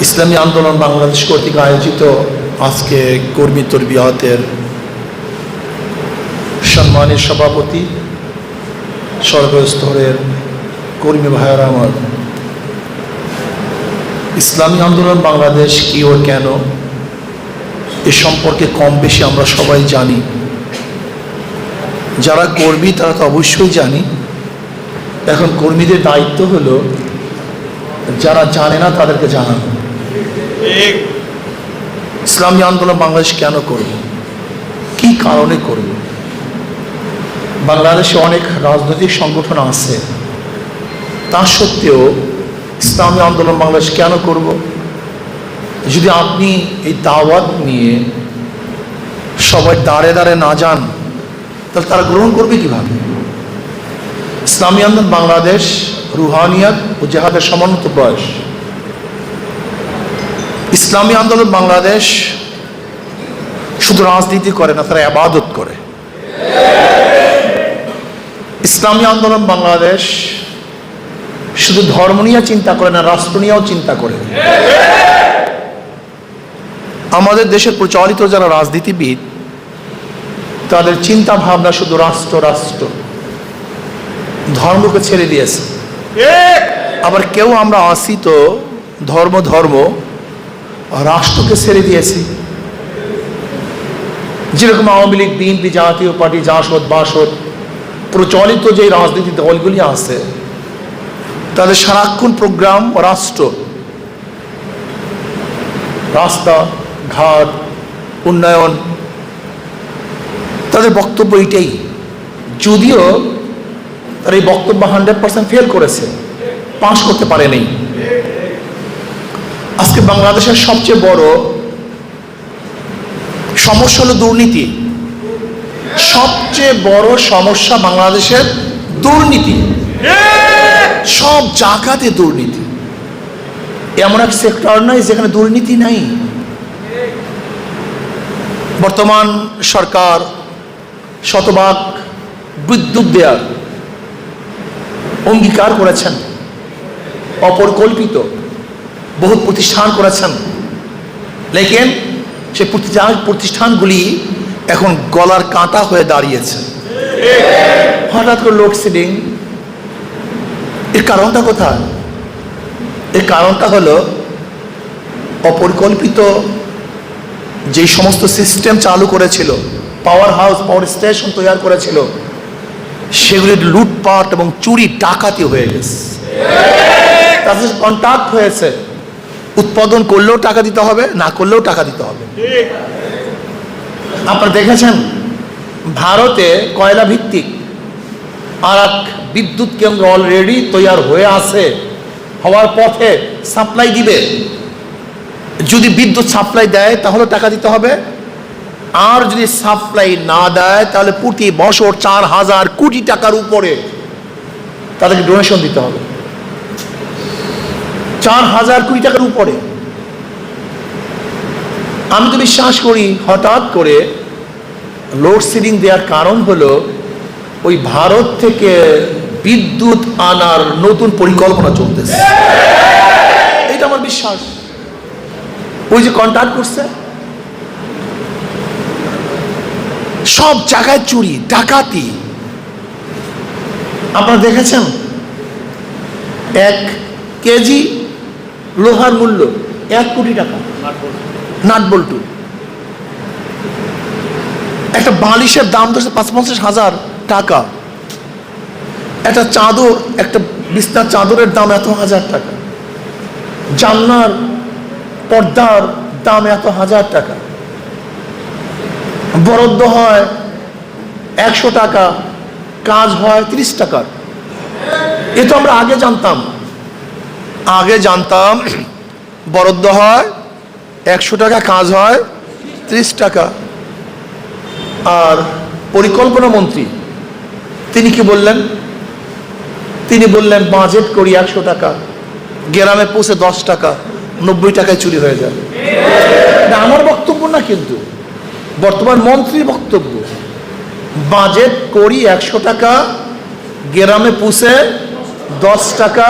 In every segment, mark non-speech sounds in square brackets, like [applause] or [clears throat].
ইসলামী আন্দোলন বাংলাদেশ কর্তৃক আয়োজিত আজকে কর্মী তরবিয়তের সম্মানের সভাপতি, সর্বস্তরের কর্মী ভাইয়েরা আমার। ইসলামী আন্দোলন বাংলাদেশ কি ও কেন? এ সম্পর্কে কম বেশি আমরা সবাই জানি। যারা কর্মী তারা তো অবশ্যই জানি। এখন কর্মীদের দায়িত্ব হলো যারা জানে না তাদেরকে জানানো। ইসলামী আন্দোলন বাংলাদেশ কেন করব কি কারণে করব বাংলাদেশে অনেক রাজনৈতিক সংগঠন আছে। তা সত্ত্বেও ইসলামী আন্দোলন বাংলাদেশ কেন করব? যদি আপনি এই দাওয়াত নিয়ে সবাই দাঁড়ে দাঁড়ে না যান তাহলে তারা গ্রহণ করবে কীভাবে? ইসলামী আন্দোলন বাংলাদেশ রুহানিয়াত ও জেহাদের সমন্বিত বয়স। ইসলামী আন্দোলন বাংলাদেশ শুধু রাজনীতি করে না, তারা আবাদত করে। ইসলামী আন্দোলন বাংলাদেশ শুধু ধর্ম নিয়ে চিন্তা করে না, রাষ্ট্র নিয়েও চিন্তা করে। আমাদের দেশের প্রচলিত যারা রাজনীতিবিদ, তাদের চিন্তা ভাবনা শুধু রাষ্ট্র রাষ্ট্র। ধর্মকে ছেড়ে দিয়েছে। আবার কেউ আমরা আসি তো ধর্ম ধর্ম, রাষ্ট্রকে ছেড়ে দিয়েছি। যেরকম আওয়ামী লীগ, বিএনপি, জাতীয় পার্টি, জাসদ, বাসদ, প্রচলিত যে রাজনীতি দলগুলি আছে, তাদের সারাক্ষণ প্রোগ্রাম রাষ্ট্র, রাস্তা, ঘাট, উন্নয়ন, তাদের বক্তব্য এটাই। যদিও তার এই বক্তব্য হান্ড্রেড পার্সেন্ট ফেল করেছে। পাশ করতে পারেনি। আজকে বাংলাদেশের সবচেয়ে বড় সমস্যা হলো দুর্নীতি। সবচেয়ে বড় সমস্যা বাংলাদেশের দুর্নীতি। সব জায়গাতে দুর্নীতি। এমন এক সেক্টর নাই যেখানে দুর্নীতি নাই। বর্তমান সরকার শতভাগ বিদ্যুৎ দেওয়ার অঙ্গীকার করেছেন, অপরিকল্পিত বহু প্রতিষ্ঠান করেছেন। লেকিন সে প্রতিষ্ঠান প্রতিষ্ঠানগুলি এখন গলার কাঁটা হয়ে দাঁড়িয়েছে। হঠাৎ করে লোডশেডিং এর কারণটা কোথায়? এর কারণটা হলো অপরিকল্পিত যে সমস্ত সিস্টেম চালু করেছিল পাওয়ার হাউস পাওয়ার স্টেশন তৈরি করেছিল সেগুলির লুটপাট এবং চুরি ডাকাতি হয়ে গেছে। তাদের কন্ট্যাক্ট হয়েছে। উৎপাদন করলেও টাকা দিতে হবে, না করলেও টাকা দিতে হবে। আপনারা দেখেছেন, ভারতে কয়লা ভিত্তিক আর এক বিদ্যুৎ কেন্দ্র অলরেডি তৈরি হয়ে আছে। হওয়ার পথে সাপ্লাই দিবে। যদি বিদ্যুৎ সাপ্লাই দেয়, তাহলে টাকা দিতে হবে। আর যদি সাপ্লাই না দেয়, তাহলে প্রতি বছর চার হাজার কোটি টাকার উপরে তাদেরকে ডোনেশন দিতে হবে। চার হাজার কোটি টাকার উপরে। আমি তো বিশ্বাস করি, হঠাৎ করে লোডশেডিং দেওয়ার কারণ হলো ওই ভারত থেকে বিদ্যুৎ আনার নতুন পরিকল্পনা চলতেছে। এটা আমার বিশ্বাস। ওই যে কন্ট্যাক্ট করছে সব জায়গায় চুরি, ডাকাতি। আপনারা দেখেছেন? এক কেজি লোহার মূল্য এক কোটি টাকা। নাট বল্টু। একটা বালিশের দাম ধরছে পাঁচ পঞ্চাশ হাজার টাকা। একটা চাদর, একটা বিছনার চাদরের দাম এত হাজার টাকা। জানলার পর্দার দাম এত হাজার টাকা। বরাদ্দ হয় একশো টাকা, কাজ হয় ত্রিশ টাকার। এ তো আমরা আগে জানতাম। আগে জানতাম [clears throat] বরাদ্দ হয় একশো টাকা, কাজ হয় ত্রিশ টাকা। আর পরিকল্পনা মন্ত্রী, তিনি কি বললেন? তিনি বললেন, বাজেট করি একশো টাকা, গ্রামে পৌঁছে দশ টাকা, নব্বই টাকায় চুরি হয়ে যায়। আমার বক্তব্য না কিন্তু। বর্তমান মন্ত্রীর বক্তব্য, বাজেট করি একশো টাকা, গ্রামে পুষে দশ টাকা,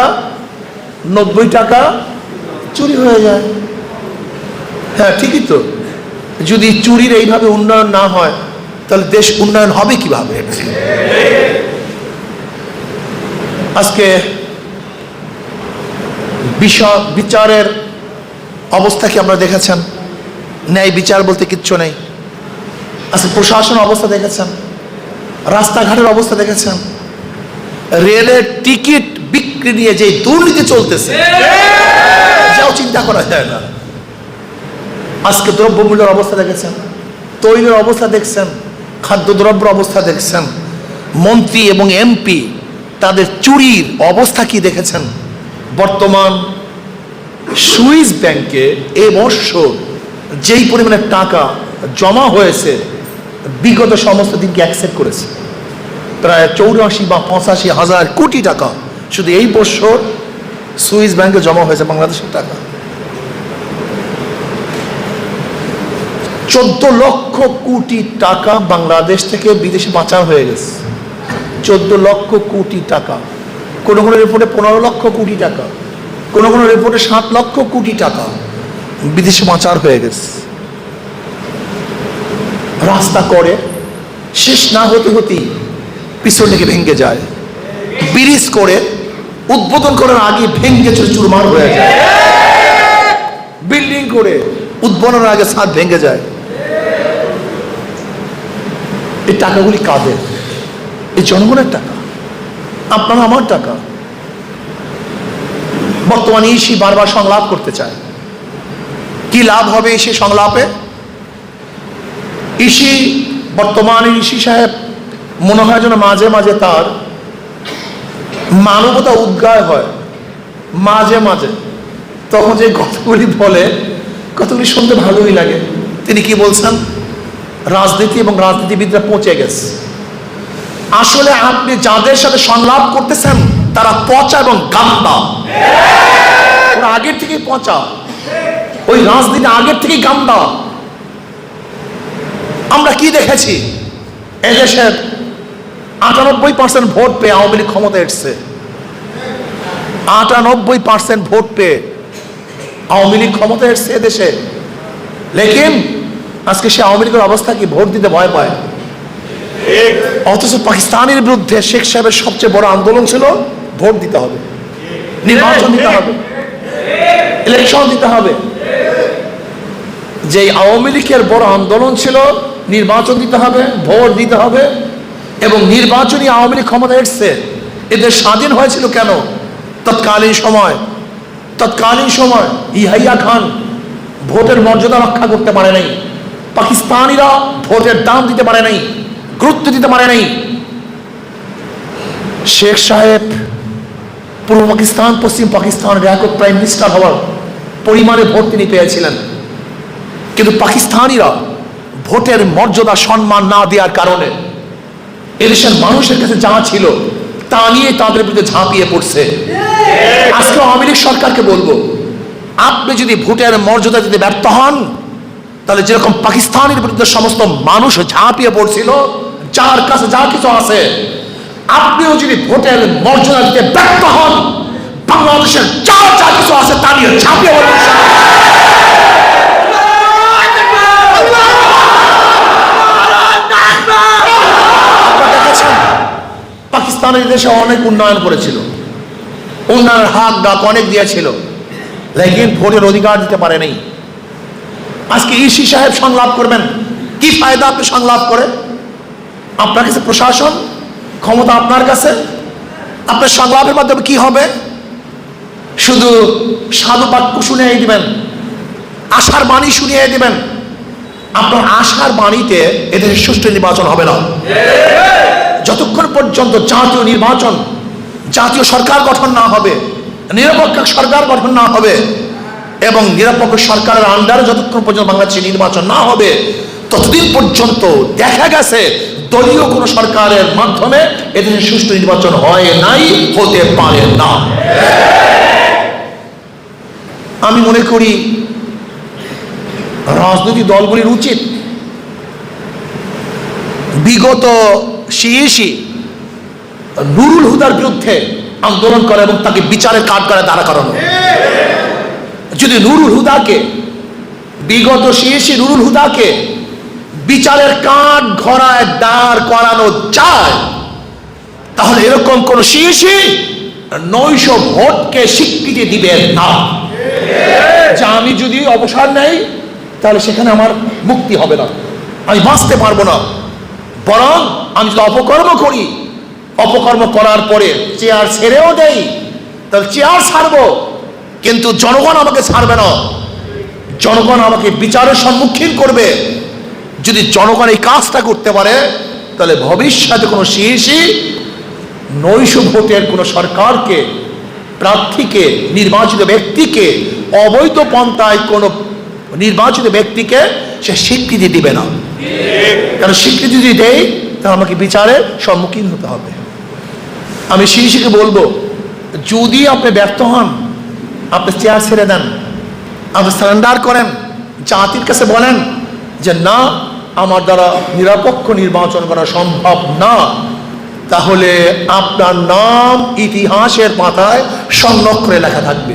নব্বই টাকা, চুরি হয়ে যায়। হ্যাঁ ঠিকই তো। যদি চুরির এইভাবে উন্নয়ন না হয়, তাহলে দেশ উন্নয়ন হবে কীভাবে? আজকে বিচারের অবস্থা কি আমরা দেখেছেন? ন্যায় বিচার বলতে কিচ্ছু নেই। আজকে প্রশাসন অবস্থা দেখেছেন? রাস্তাঘাটের অবস্থা দেখেছেন? রেলের টিকিট বিক্রি নিয়ে যে দুর্নীতি চলতেছে, যাও চিন্তা করা যায় না। আজকে দ্রব্যমূল্যের অবস্থা দেখেছেন? তৈলের অবস্থা দেখছেন? খাদ্যদ্রব্যের অবস্থা দেখছেন? মন্ত্রী এবং এমপি তাদের চুরির অবস্থা কি দেখেছেন? বর্তমান সুইস ব্যাংকে এ বৎসর যেই পরিমাণে টাকা জমা হয়েছে বিগত সমস্ত দিনকে অ্যাকসেপ্ট করেছে। প্রায় চৌরাশি বা পঁচাশি হাজার কোটি টাকা শুধু এই বছর সুইস ব্যাংকে জমা হয়েছে বাংলাদেশের টাকা। চোদ্দ লক্ষ কোটি টাকা বাংলাদেশ থেকে বিদেশে পাচার হয়ে গেছে। চোদ্দ লক্ষ কোটি টাকা। কোনো কোনো রিপোর্টে পনেরো লক্ষ কোটি টাকা। কোনো কোনো রিপোর্টে সাত লক্ষ কোটি টাকা বিদেশে বাঁচার হয়ে গেছে। রাস্তা করে, শেষ না হতে হতেই পিছন থেকে ভেঙে যায়। ব্রিজ করে, উদ্বোধন করার আগে ভেঙে চুর চুরমার হয়ে যায়। বিল্ডিং করে, উদ্বোধনের আগে ছাদ ভেঙে যায়। এই টাকাগুলি কাদের? এই জনগণের টাকা? আপনার আমার টাকা? বর্তমানে ইসি বারবার সংলাপ করতে চায়। কি লাভ হবে ইসি সংলাপে? ইসি, বর্তমানে ইসি সাহেব মনে হয় যেন মাঝে মাঝে তার মানবতা উদ্গায় হয়, মাঝে মাঝে। তখন যে কথাগুলি বলে কতগুলি শুনতে ভালোই লাগে। তিনি কি বলছেন? রাজনীতি এবং রাজনীতিবিদরা পৌঁছে গেছে। আসলে আপনি যাদের সাথে সংলাপ করতেছেন, তারা পচা এবং গান্দা ওরা আগের থেকে পচা। ওই রাজনীতি আগের থেকেই গান্দা আমরা কি দেখেছি? এদেশের আটানব্বই পার্সেন্ট ভোট পেয়ে আওয়ামী লীগ ক্ষমতা এসছে। আটানব্বই পার্সেন্ট ভোট পেয়ে আওয়ামী লীগ ক্ষমতা এসছে দেশে। লেকিন আজকে সে আওয়ামী লীগের অবস্থা কি? ভোট দিতে ভয় পায়। অথচ পাকিস্তানের বিরুদ্ধে শেখ সাহেবের সবচেয়ে বড় আন্দোলন ছিল ভোট দিতে হবে। নির্বাচন দিতে হবে। ইলেকশন দিতে হবে। যে আওয়ামী লীগের বড় আন্দোলন ছিল নির্বাচন দিতে হবে, ভোট দিতে হবে, এবং নির্বাচনী আওয়ামী লীগ ক্ষমতা এসছে। এদের স্বাধীন হয়েছিল কেন? তৎকালীন সময়। তৎকালীন সময় ইহাইয়া খান ভোটের মর্যাদা রক্ষা করতে পারে নাই। পাকিস্তানিরা ভোটের দাম দিতে পারে নাই, গুরুত্ব দিতে পারে নাই। শেখ সাহেব পূর্ব পাকিস্তান, পশ্চিম পাকিস্তানের একক প্রাইম মিনিস্টার হওয়ার পরিমাণে ভোট তিনি পেয়েছিলেন। কিন্তু পাকিস্তানিরা ভোটের মর্যাদা, সম্মান না দেওয়ার কারণে এদেশের মানুষের কাছে যা ছিল, তা নিয়ে তাদের বিরুদ্ধে ঝাঁপিয়ে পড়ছে। আজকে আওয়ামী লীগ সরকারকে বলব, আপনি যদি ভোটের মর্যাদা দিতে ব্যর্থ হন, তাহলে যেরকম পাকিস্তানের বিরুদ্ধে সমস্ত মানুষ ঝাঁপিয়ে পড়ছিল, যার কাছে যা কিছু আছে, আপনিও যদি ভোটের মর্যাদা দিতে ব্যর্থ হন, বাংলাদেশের যা যা কিছু আছে তা নিয়ে ঝাঁপিয়ে পড়বেন আপনারা দেখেছেন পাকিস্তানের দেশে অনেক উন্নয়ন করেছিল। উন্নয়নের হাত ডাক অনেক দিয়েছিল। লেকিন ভোটের অধিকার দিতে পারে নাই। আজকে ইসি সাহেব সংলাপ করবেন। কি ফায়দা আপনি সংলাপ করে? আপনার কাছে প্রশাসন? ক্ষমতা আপনার কাছে? আপনার সংলাপের মাধ্যমে কি হবে? শুধু সাধু বাক্য শুনিয়ে দিবেন। আশার বাণী শুনিয়ে দিবেন। আপনার আশার বাণীতে এদের সুষ্ঠু নির্বাচন হবে না। যতক্ষণ পর্যন্ত জাতীয় নির্বাচন, জাতীয় সরকার গঠন না হবে, নিরপেক্ষ সরকার গঠন না হবে, এবং নিরপেক্ষ সরকারের আন্ডারে যতক্ষণ পর্যন্ত বাংলাদেশে নির্বাচন না হবে, ততদিন পর্যন্ত দেখা গেছে দলীয় কোনো সরকারের মাধ্যমে এদেশে সুষ্ঠু নির্বাচন হয় নাই, হতে পারে না। আমি মনে করি রাজনৈতিক দলগুলির উচিত বিগত সিএসি নুরুল হুদার বিরুদ্ধে আন্দোলন করে এবং তাকে বিচারের কাঠ করে দাঁড়া করানো। যদি নুরুল হুদাকে, বিগত শেষে নুরুল হুদাকে বিচারের কাঠ ঘরায় দাঁড় করানো যায়, তাহলে এরকম কোন শিশি নৈশ ভোটকে স্বীকৃতি দিবে না। যে আমি যদি অবসর নেই, তাহলে সেখানে আমার মুক্তি হবে না। আমি বাঁচতে পারব না। বরং আমি যদি অপকর্ম করি, অপকর্ম করার পরে চেয়ার ছেড়েও দেই, তাহলে চেয়ার ছাড়বো। কিন্তু জনগণ আমাকে ছাড়বে না। জনগণ আমাকে বিচারের সম্মুখীন করবে। যদি জনগণ এই কাজটা করতে পারে, তাহলে ভবিষ্যতে কোনো শীর্ষই নৈশ ভোটের কোনো সরকারকে, প্রার্থীকে, নির্বাচিত ব্যক্তিকে, অবৈধ পন্থায় কোনো নির্বাচিত ব্যক্তিকে সে স্বীকৃতি দিবে না। কারণ স্বীকৃতি যদি দেয় তাহলে আমাকে বিচারের সম্মুখীন হতে হবে। আমি শীর্ষকে বলব, যদি আপনি ব্যর্থ হন, আপনি চেয়ার ছেড়ে দেন, আপনি সারেন্ডার করেন, জাতির কাছে বলেন যে, না, আমার দ্বারা নিরপেক্ষ নির্বাচন করা সম্ভব না। তাহলে আপনার নাম ইতিহাসের পাতায় সংরক্ষণে লেখা থাকবে।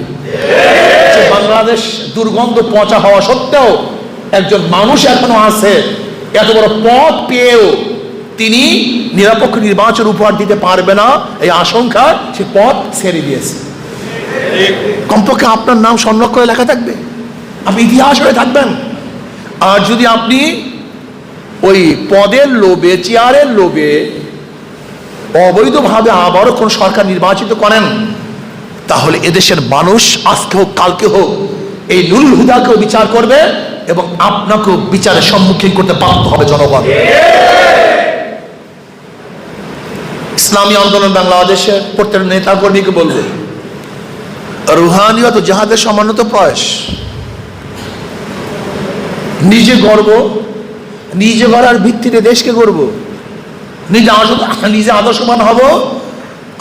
বাংলাদেশ দুর্গন্ধ পচা হওয়া সত্ত্বেও একজন মানুষ এখনও আছে এত বড় পথ পেয়েও তিনি নিরপেক্ষ নির্বাচন উপহার দিতে পারবে না, এই আশঙ্কা সে পথ ছেড়ে দিয়েছে। কমপক্ষে আপনার নাম সংরক্ষণে লেখা থাকবে। আপনি ইতিহাস হয়ে থাকবেন। আর যদি আপনি ওই পদের লোভে, চেয়ারের লোভে অবৈধভাবে আবারও কোন সরকার নির্বাচিত করেন, তাহলে এদেশের মানুষ আজকে হোক কালকে হোক এই নুরুল হুদাকেও বিচার করবে। আপনাকেও বিচারের সম্মুখীন করতে বাধ্য হবে জনগণ। ইসলামী আন্দোলন বাংলাদেশের প্রত্যেক নেতা কর্মীকে বলব, রুহানিয়ত জাহাদের সমান্যত প্রয়াস। নিজে গর্ব, নিজে গড়ার ভিত্তিতে দেশকে গড়ব। নিজে নিজে আদর্শমান হব,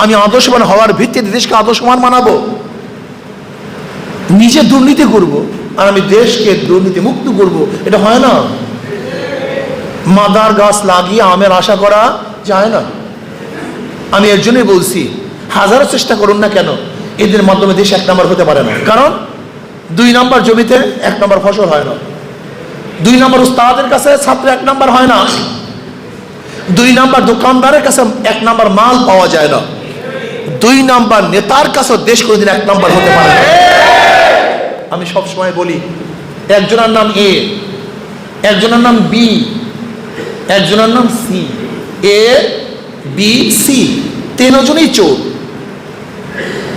আমি আদর্শমান হওয়ার ভিত্তিতে দেশকে আদর্শমান মানাবো। নিজে দুর্নীতি করব। আর আমি দেশকে দুর্নীতি মুক্ত করব, এটা হয় না। মাদার গাছ লাগিয়ে আমের আশা করা যায় না। আমি এর জন্যই বলছি, হাজারো চেষ্টা করুন না কেন, এদের মাধ্যমে দেশ এক নম্বর হতে পারে না। কারণ, দুই নম্বর জমিতে এক নম্বর ফসল হয় না। দুই নম্বর উস্তাদের কাছে ছাত্র এক নম্বর হয় না। দুই নাম্বার দোকানদারের কাছে এক নাম্বার মাল পাওয়া যায় না। দুই নাম্বার নেতার কাছে দেশ কোনোদিন এক নাম্বার হতে পারে না। আমি সব সময় বলি, একজনের নাম এ, একজনের নাম বি, একজনের নাম সি, এ, বি, সি, তিনজনই চোর।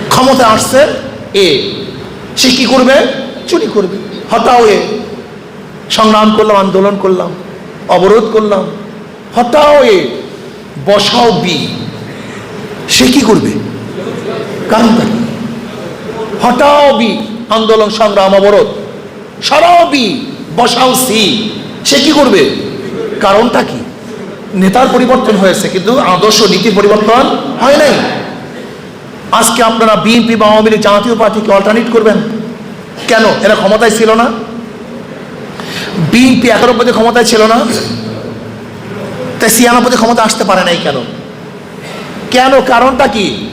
ক্ষমতা আসছে এ, সে কি করবে? চুরি করবে। হটাও এ, সংগ্রাম করলাম, আন্দোলন করলাম, অবরোধ করলাম। হটাও এ, বসাও বি, সে কি করবে? কারণ হটাও বি আন্দোলন, সংগ্রাম, অবরোধ সরাও বসাও সি। সে কি করবে? কারণটা কি? নেতার পরিবর্তন হয়েছে, কিন্তু আদর্শ নীতির পরিবর্তন হয় নাই। আজকে আপনারা বিএনপি বা আওয়ামী লীগ জাতীয় পার্টিকে অল্টারনেট করবেন। কেন? এরা ক্ষমতায় ছিল না। বিএনপি একানব্বইতে ক্ষমতায় ছিল না। তাই ছিয়ানব্বইতে ক্ষমতা আসতে পারে নাই কেন? কেন? কারণটা কি?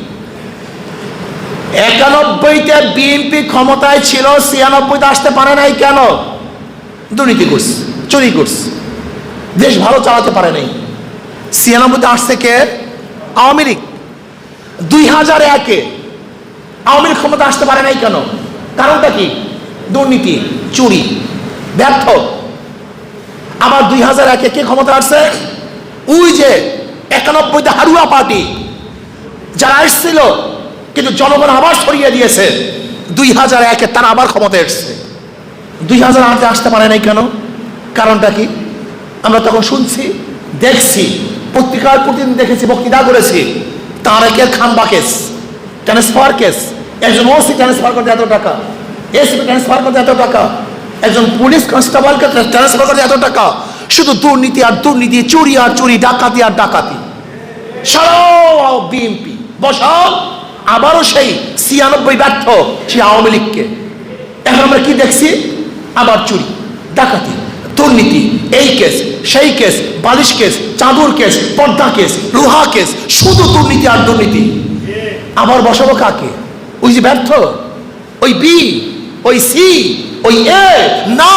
একানব্বইতে বিএনপি ক্ষমতায় ছিল, ছিয়ানব্বইতে আসতে পারে নাই কেন? দুর্নীতি করছে, চুরি করছে। দেশ ভালো চালাতে পারে নাই। ছিয়ানব্বইতে আসছে কে? আওয়ামী লীগ। দুই হাজার একে আওয়ামী লীগ ক্ষমতা আসতে পারে নাই কেন? কারণটা কি? দুর্নীতি, চুরি, ব্যর্থ। আবার দুই হাজার একে কে ক্ষমতা আসছে? ওই যে একানব্বইতে হারুয়া পার্টি, যারা এসছিল কিন্তু জনগণ আবার সরিয়ে দিয়েছে। দুই হাজার একে তারা আবার ক্ষমতা এসছে। দুই হাজার আটে আসতে পারে নাই কেন? কারণটা কি? আমরা তখন শুনছি, দেখছি, পত্রিকার প্রতিদিন দেখেছি, বক্তৃতা করেছি, তারেকের খাম্বা কেস ট্রান্সফার কেস, একজন ওসি ট্রান্সফার করতে এত টাকা এসপি ট্রান্সফার করতে এত টাকা, একজন পুলিশ কনস্টেবলকে ট্রান্সফার করতে এত টাকা, শুধু দুর্নীতি আর দুর্নীতি, চুরি আর চুরি, ডাকাতি আর ডাকাতি। সরাও বিএনপি বসাও। আবারও সেই ছিয়ানব্বই ব্যর্থ সেই আওয়ামী লীগকে। এখন আমরা কি দেখছি? আবার চুরি, ডাকাতি, দুর্নীতি, এই কেস, সেই কেস, বালিশ কেস, চাদর কেস, পর্দা কেস লোহা কেস, শুধু দুর্নীতি আর দুর্নীতি। আবার বসাবো কাকে? ওই যে ব্যর্থ, ওই বি, ওই সি, ওই এ, না।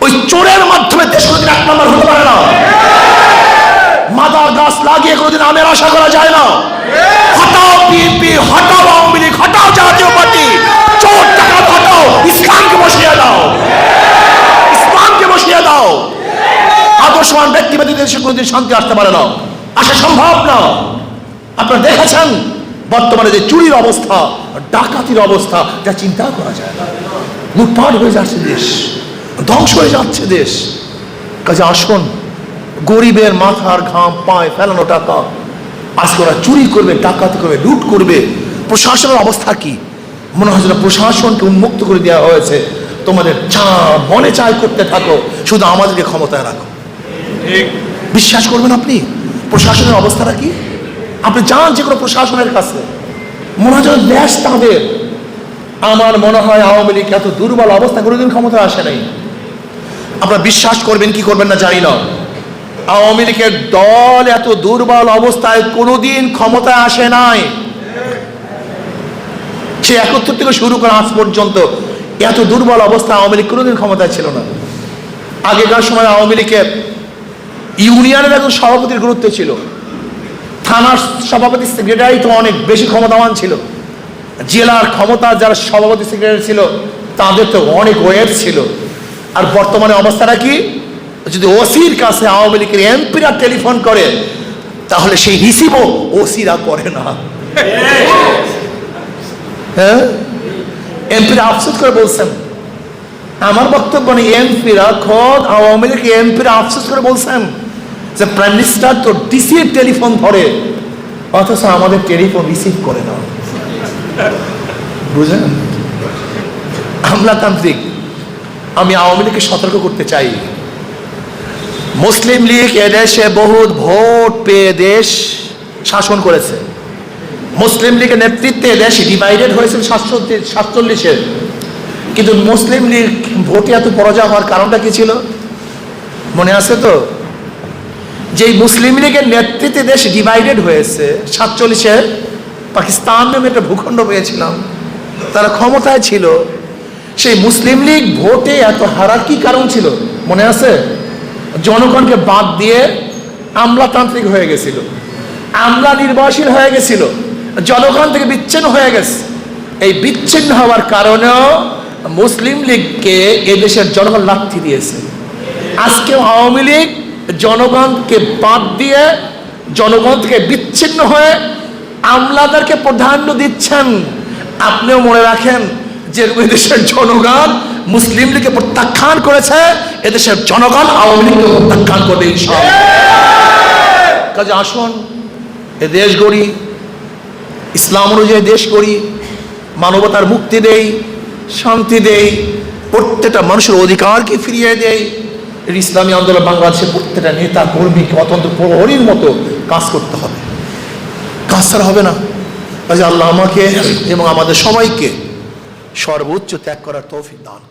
ওই চোরের মাধ্যমে দেশ কোনোদিন এক নম্বর হতে পারে না। মাদার গাছ লাগিয়ে কোনোদিন আমের আশা করা যায় না। বিএনপি, হটাও আওয়ামী লীগ, হটাও জাতীয় পার্টি। চোর টাকা হটাও। ইসলামকে বসিয়ে দাও। ইসলামকে বসিয়ে দাও। ব্যক্তিবাদী দেশে কোনোদিন শান্তি আসতে পারে না। আসা সম্ভব না। আপনারা দেখেছেন বর্তমানে যে চুরির অবস্থা, ডাকাতির অবস্থা, যা চিন্তা করা যায় না। লুটপাট হয়ে যাচ্ছে দেশ। ধ্বংস হয়ে যাচ্ছে দেশ। কাজে আসুন। গরিবের মাথার ঘাম, পায় ফেলানো টাকা। আজকে ওরা চুরি করবে ডাকাতি করবে লুট করবে প্রশাসনের অবস্থা কি? মনে হয় প্রশাসনকে উন্মুক্ত করে দেওয়া হয়েছে। তোমাদের চা মনে চায় করতে থাকো শুধু আমাদেরকে ক্ষমতায় রাখো। বিশ্বাস করবেন আপনি? প্রশাসনের অবস্থাটা কি? আপনি যান যে কোনো প্রশাসনের কাছে। মনে হয় যেন দেশ তাদের। আমার মনে হয় আওয়ামী লীগ এত দুর্বল অবস্থা কোনোদিন ক্ষমতা আসে নাই। আপনারা বিশ্বাস করবেন কি করবেন না জানি না। আওয়ামী লীগের দল এত দুর্বল অবস্থায় কোনোদিন ক্ষমতায় আসে নাই। সে একত্র থেকে শুরু করে আজ পর্যন্ত এত দুর্বল অবস্থা আওয়ামী লীগ কোনোদিন ক্ষমতায় ছিল না। আগেকার সময় আওয়ামী লীগের ইউনিয়নের একজন সভাপতির গুরুত্ব ছিল। থানার সভাপতি সেক্রেটারি তো অনেক বেশি ক্ষমতাবান ছিল। জেলার ক্ষমতা যারা সভাপতি সেক্রেটারি ছিল, তাদের তো অনেক ওয়েট ছিল। আর বর্তমানে অবস্থাটা কি? যদি ওসির কাছে আওয়ামী লীগের এমপিরা টেলিফোন করে, তাহলে সেই রিসিভও ওসিরা করে না। হ্যাঁ? এমপিরা আফসোস করে বলছেন। আমার বক্তব্য নেই এমপিরা, খোদ আওয়ামী লীগ এমপিরা আফসোস করে বলছেন যে প্রাইম মিনিস্টার তো ডিসির টেলিফোন ধরে, অথচ আমাদের টেলিফোন রিসিভ করে না। বুঝলেন? আমলাতান্ত্রিক, আমি আওয়ামী লীগকে সতর্ক করতে চাই। মুসলিম লীগ এদেশে বহুত ভোট পেয়ে দেশ শাসন করেছে। মুসলিম লীগের নেতৃত্বে দেশ ডিভাইডেড হয়েছিল সাতচল্লিশ। সাতচল্লিশের কিন্তু মুসলিম লীগ ভোটে এত পরাজয় হওয়ার কারণটা কি ছিল? মনে আছে তো? যে মুসলিম লীগের নেতৃত্বে দেশ ডিভাইডেড হয়েছে, সাতচল্লিশে পাকিস্তান নামে একটা ভূখণ্ড পেয়েছিলাম। তারা ক্ষমতায় ছিল। সেই মুসলিম লীগ ভোটে এত হারার কি কারণ ছিল? মনে আছে? জনগণকে বাদ দিয়ে আমলাতান্ত্রিক হয়ে গেছিল। আমলা নির্ভরশীল হয়ে গেছিল। জনগণ থেকে বিচ্ছিন্ন হয়ে গেছে। এই বিচ্ছিন্ন হওয়ার কারণেও মুসলিম লীগকে এদেশের জনগণ লাথি দিয়েছে। আজকে আওয়ামী লীগ জনগণকে বাদ দিয়ে জনগণ থেকে বিচ্ছিন্ন হয়ে আমলাদেরকে প্রাধান্য দিচ্ছেন। আপনিও মনে রাখেন যে এদেশের জনগণ মুসলিম লীগকে প্রত্যাখ্যান করেছে, এদেশের জনগণ আওয়ামী লীগকে প্রত্যাখ্যান করবে কাজে আসুন, এ দেশ গড়ি, ইসলাম অনুযায়ী দেশ করি মানবতার মুক্তি দেই, শান্তি দেই, প্রত্যেকটা মানুষের অধিকারকে ফিরিয়ে এর ইসলামী আন্দোলন বাংলাদেশের প্রত্যেকটা নেতা, কর্মীকে অত্যন্ত প্রহরীর মতো কাজ করতে হবে। কাজ ছাড়া হবে না। কাজে আল্লাহ আমাকে এবং আমাদের সবাইকে সর্বোচ্চ ত্যাগ করার তৌফিক দান।